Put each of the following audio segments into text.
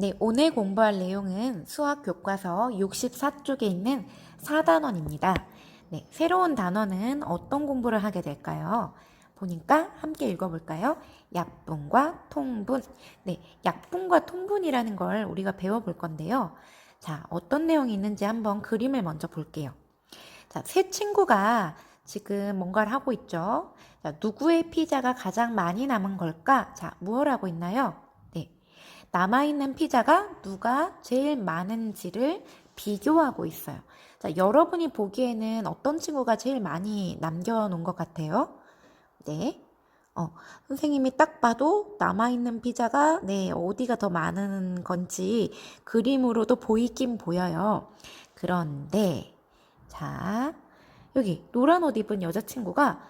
네, 오늘 공부할 내용은 수학 교과서 64쪽에 있는 4단원입니다. 네, 새로운 단원은 어떤 공부를 하게 될까요? 보니까 함께 읽어볼까요? 약분과 통분. 네, 약분과 통분이라는 걸 우리가 배워볼 건데요. 자, 어떤 내용이 있는지 한번 그림을 먼저 볼게요. 자, 세 친구가 지금 뭔가를 하고 있죠. 자, 누구의 피자가 가장 많이 남은 걸까? 자, 무엇 하고 있나요? 네. 남아있는 피자가 누가 제일 많은지를 비교하고 있어요. 자, 여러분이 보기에는 어떤 친구가 제일 많이 남겨놓은 것 같아요? 네. 어, 선생님이 딱 봐도 남아있는 피자가, 네, 어디가 더 많은 건지 그림으로도 보이긴 보여요. 그런데, 자, 여기 노란 옷 입은 여자친구가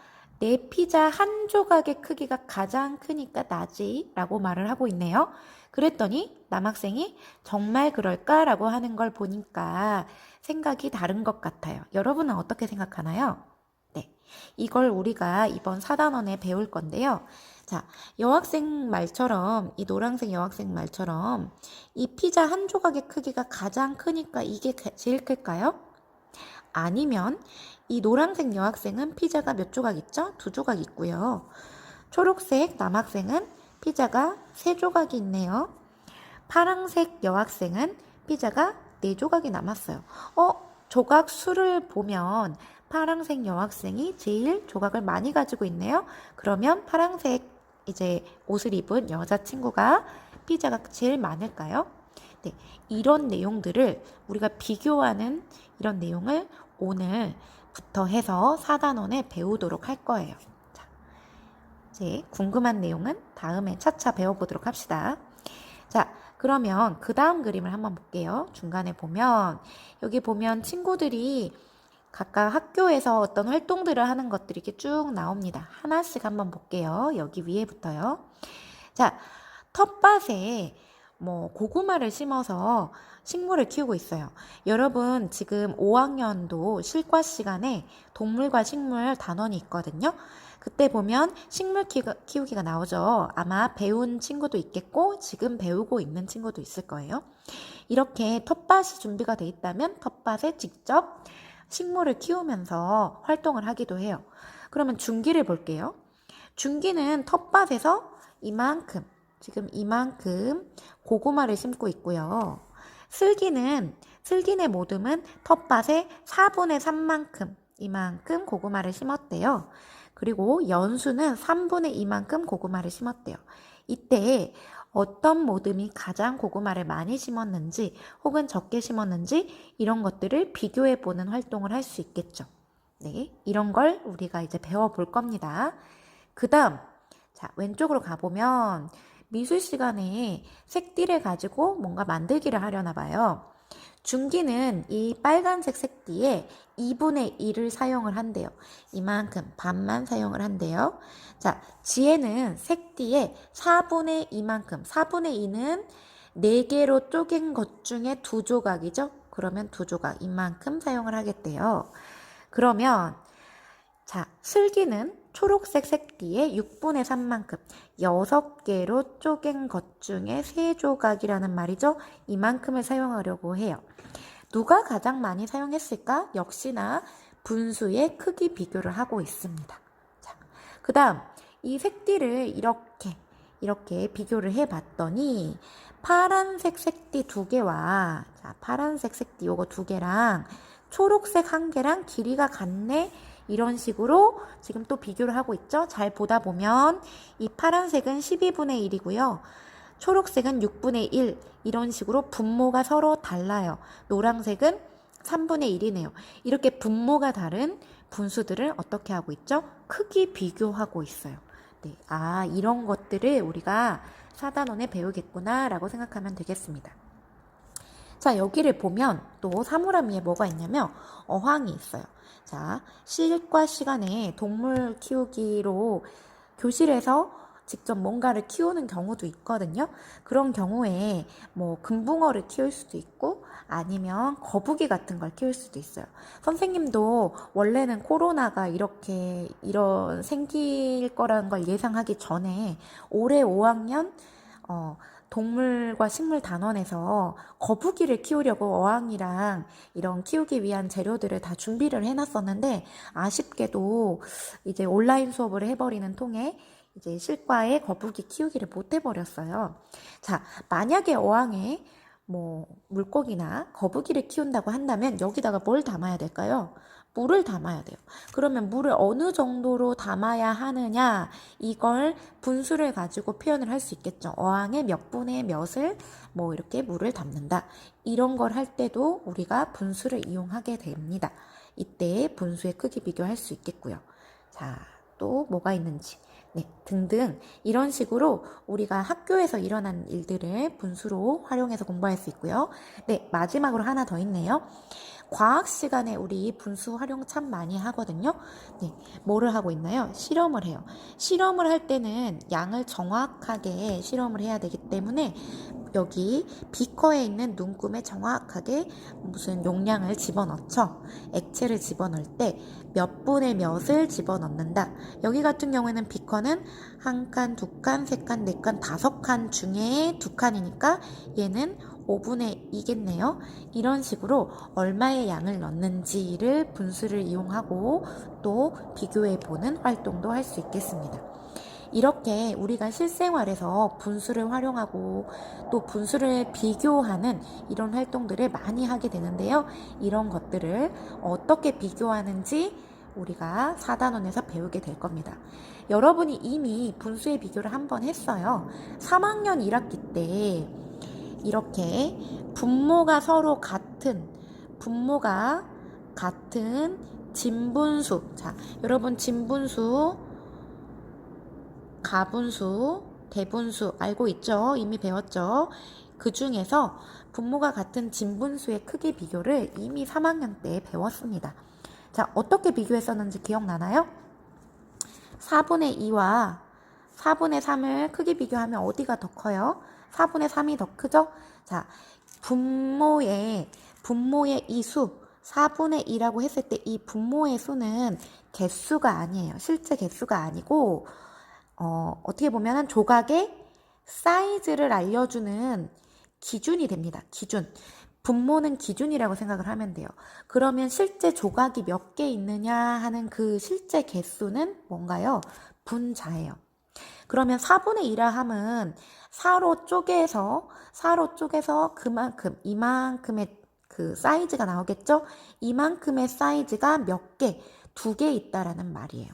내 피자 한 조각의 크기가 가장 크니까 나지 라고 말을 하고 있네요. 그랬더니 남학생이 정말 그럴까 라고 하는 걸 보니까 생각이 다른 것 같아요. 여러분은 어떻게 생각하나요? 네. 이걸 우리가 이번 4단원에 배울 건데요. 자, 여학생 말처럼, 이 노란색 여학생 말처럼 이 피자 한 조각의 크기가 가장 크니까 이게 제일 클까요? 아니면 이 노란색 여학생은 피자가 몇 조각 있죠? 두 조각 있고요. 초록색 남학생은 피자가 세 조각이 있네요. 파랑색 여학생은 피자가 네 조각이 남았어요. 어, 조각 수를 보면 파랑색 여학생이 제일 조각을 많이 가지고 있네요. 그러면 파랑색 이제 옷을 입은 여자친구가 피자가 제일 많을까요? 네, 이런 내용들을 우리가 비교하는 이런 내용을 오늘부터 해서 4단원에 배우도록 할 거예요. 자, 이제 궁금한 내용은 다음에 차차 배워보도록 합시다. 자, 그러면 그 다음 그림을 한번 볼게요. 중간에 보면, 여기 보면 친구들이 각각 학교에서 어떤 활동들을 하는 것들이 이렇게 쭉 나옵니다. 하나씩 한번 볼게요. 여기 위에부터요. 자, 텃밭에 뭐 고구마를 심어서 식물을 키우고 있어요. 여러분 지금 5학년도 실과 시간에 동물과 식물 단원이 있거든요. 그때 보면 식물 키우기가 나오죠. 아마 배운 친구도 있겠고 지금 배우고 있는 친구도 있을 거예요. 이렇게 텃밭이 준비가 돼 있다면 텃밭에 직접 식물을 키우면서 활동을 하기도 해요. 그러면 중기를 볼게요. 중기는 텃밭에서 이만큼 지금 이만큼 고구마를 심고 있고요. 슬기는 슬기네 모듬은 텃밭에 4분의 3만큼 이만큼 고구마를 심었대요. 그리고 연수는 3분의 2만큼 고구마를 심었대요. 이때 어떤 모듬이 가장 고구마를 많이 심었는지 혹은 적게 심었는지 이런 것들을 비교해 보는 활동을 할 수 있겠죠. 네, 이런 걸 우리가 이제 배워 볼 겁니다. 그 다음, 자, 왼쪽으로 가보면 미술 시간에 색띠를 가지고 뭔가 만들기를 하려나 봐요. 중기는 이 빨간색 색띠에 2분의 1을 사용을 한대요. 이만큼 반만 사용을 한대요. 자, 지혜는 색띠에 4분의 2만큼, 4분의 2는 4개로 쪼갠 것 중에 두 조각이죠? 그러면 두 조각, 이만큼 사용을 하겠대요. 그러면, 자, 슬기는 초록색 색띠에 6분의 3만큼 6개로 쪼갠 것 중에 3조각이라는 말이죠. 이만큼을 사용하려고 해요. 누가 가장 많이 사용했을까? 역시나 분수의 크기 비교를 하고 있습니다. 자, 그 다음 이 색띠를 이렇게 이렇게 비교를 해봤더니 파란색 색띠 두 개와 자, 파란색 색띠 요거 두 개랑 초록색 한 개랑 길이가 같네 이런 식으로 지금 또 비교를 하고 있죠. 잘 보다 보면 이 파란색은 12분의 1이고요. 초록색은 6분의 1 이런 식으로 분모가 서로 달라요. 노란색은 3분의 1이네요. 이렇게 분모가 다른 분수들을 어떻게 하고 있죠? 크기 비교하고 있어요. 네, 아 이런 것들을 우리가 4단원에 배우겠구나 라고 생각하면 되겠습니다. 자, 여기를 보면 또 사물함 위에 뭐가 있냐면 어항이 있어요. 자, 실과 시간에 동물 키우기로 교실에서 직접 뭔가를 키우는 경우도 있거든요. 그런 경우에 뭐 금붕어를 키울 수도 있고 아니면 거북이 같은 걸 키울 수도 있어요. 선생님도 원래는 코로나가 이렇게 이런 생길 거라는 걸 예상하기 전에 올해 5학년 어, 동물과 식물 단원에서 거북이를 키우려고 어항이랑 이런 키우기 위한 재료들을 다 준비를 해놨었는데 아쉽게도 이제 온라인 수업을 해버리는 통에 이제 실과에 거북이 키우기를 못 해버렸어요. 자, 만약에 어항에 뭐 물고기나 거북이를 키운다고 한다면 여기다가 뭘 담아야 될까요? 물을 담아야 돼요. 그러면 물을 어느 정도로 담아야 하느냐, 이걸 분수를 가지고 표현을 할 수 있겠죠. 어항에 몇 분의 몇을 뭐 이렇게 물을 담는다. 이런 걸 할 때도 우리가 분수를 이용하게 됩니다. 이때 분수의 크기 비교할 수 있겠고요. 자, 또 뭐가 있는지. 네, 등등 이런 식으로 우리가 학교에서 일어난 일들을 분수로 활용해서 공부할 수 있고요. 네, 마지막으로 하나 더 있네요. 과학 시간에 우리 분수 활용 참 많이 하거든요. 네, 뭐를 하고 있나요? 실험을 해요. 실험을 할 때는 양을 정확하게 실험을 해야 되기 때문에 여기 비커에 있는 눈금에 정확하게 무슨 용량을 집어넣죠. 액체를 집어넣을 때 몇 분의 몇을 집어넣는다. 여기 같은 경우에는 비커는 한 칸, 두 칸, 세 칸, 네 칸, 다섯 칸 중에 두 칸이니까 얘는 5분의 2겠네요. 이런 식으로 얼마의 양을 넣는지를 분수를 이용하고 또 비교해 보는 활동도 할 수 있겠습니다. 이렇게 우리가 실생활에서 분수를 활용하고 또 분수를 비교하는 이런 활동들을 많이 하게 되는데요. 이런 것들을 어떻게 비교하는지 우리가 4단원에서 배우게 될 겁니다. 여러분이 이미 분수의 비교를 한번 했어요. 3학년 1학기 때 이렇게 분모가 서로 같은 분모가 같은 진분수. 자, 여러분 진분수 가분수, 대분수 알고 있죠? 이미 배웠죠? 그 중에서 분모가 같은 진분수의 크기 비교를 이미 3학년 때 배웠습니다. 자, 어떻게 비교했었는지 기억나나요? 4분의 2와 4분의 3을 크기 비교하면 어디가 더 커요? 4분의 3이 더 크죠? 자, 분모의, 분모의 이 수, 4분의 2라고 했을 때 이 분모의 수는 개수가 아니에요. 실제 개수가 아니고, 어, 어떻게 보면은 조각의 사이즈를 알려주는 기준이 됩니다. 기준. 분모는 기준이라고 생각을 하면 돼요. 그러면 실제 조각이 몇 개 있느냐 하는 그 실제 개수는 뭔가요? 분자예요. 그러면 4분의 2라 함은 4로 쪼개서 4로 쪼개서 그만큼 이만큼의 그 사이즈가 나오겠죠? 이만큼의 사이즈가 몇 개, 두 개 있다라는 말이에요.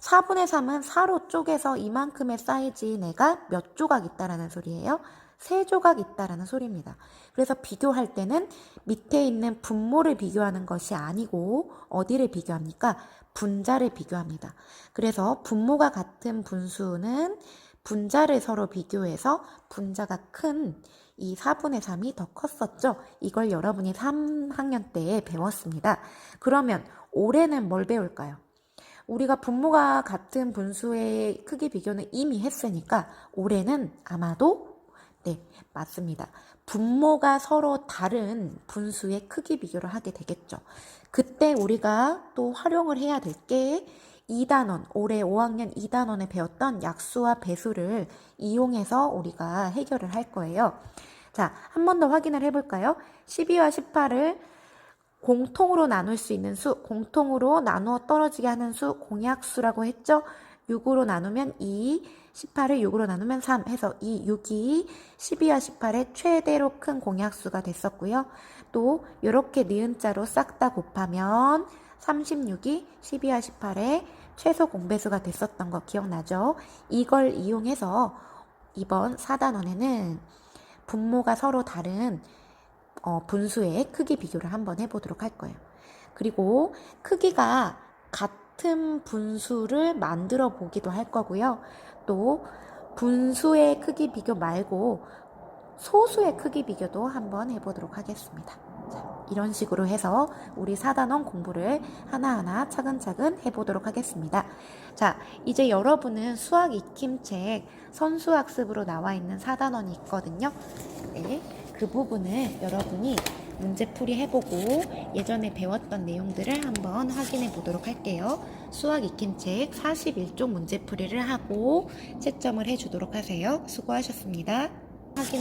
4분의 3은 4로 쪼개서 이만큼의 사이즈의 내가 몇 조각 있다라는 소리예요. 세 조각 있다라는 소리입니다. 그래서 비교할 때는 밑에 있는 분모를 비교하는 것이 아니고 어디를 비교합니까? 분자를 비교합니다. 그래서 분모가 같은 분수는 분자를 서로 비교해서 분자가 큰 이 4분의 3이 더 컸었죠. 이걸 여러분이 3학년 때 배웠습니다. 그러면 올해는 뭘 배울까요? 우리가 분모가 같은 분수의 크기 비교는 이미 했으니까 올해는 아마도 네, 맞습니다. 분모가 서로 다른 분수의 크기 비교를 하게 되겠죠. 그때 우리가 또 활용을 해야 될 게 2단원, 올해 5학년 2단원에 배웠던 약수와 배수를 이용해서 우리가 해결을 할 거예요. 자, 한 번 더 확인을 해볼까요? 12와 18을 공통으로 나눌 수 있는 수, 공통으로 나누어 떨어지게 하는 수, 공약수라고 했죠? 6으로 나누면 2, 18을 6으로 나누면 3 해서 이 6이 12와 18의 최대로 큰 공약수가 됐었고요. 또 이렇게 니은자로 싹 다 곱하면 36이 12와 18의 최소 공배수가 됐었던 거 기억나죠? 이걸 이용해서 이번 4단원에는 분모가 서로 다른 어, 분수의 크기 비교를 한번 해보도록 할 거예요. 그리고 크기가 같 은 분수를 만들어 보기도 할 거고요. 또 분수의 크기 비교 말고 소수의 크기 비교도 한번 해보도록 하겠습니다. 자, 이런 식으로 해서 우리 4단원 공부를 하나하나 차근차근 해보도록 하겠습니다. 자, 이제 여러분은 수학 익힘책 선수학습으로 나와 있는 4단원이 있거든요. 네, 그 부분을 여러분이 문제풀이 해보고 예전에 배웠던 내용들을 한번 확인해 보도록 할게요. 수학 익힘책 41쪽 문제풀이를 하고 채점을 해주도록 하세요. 수고하셨습니다. 확인해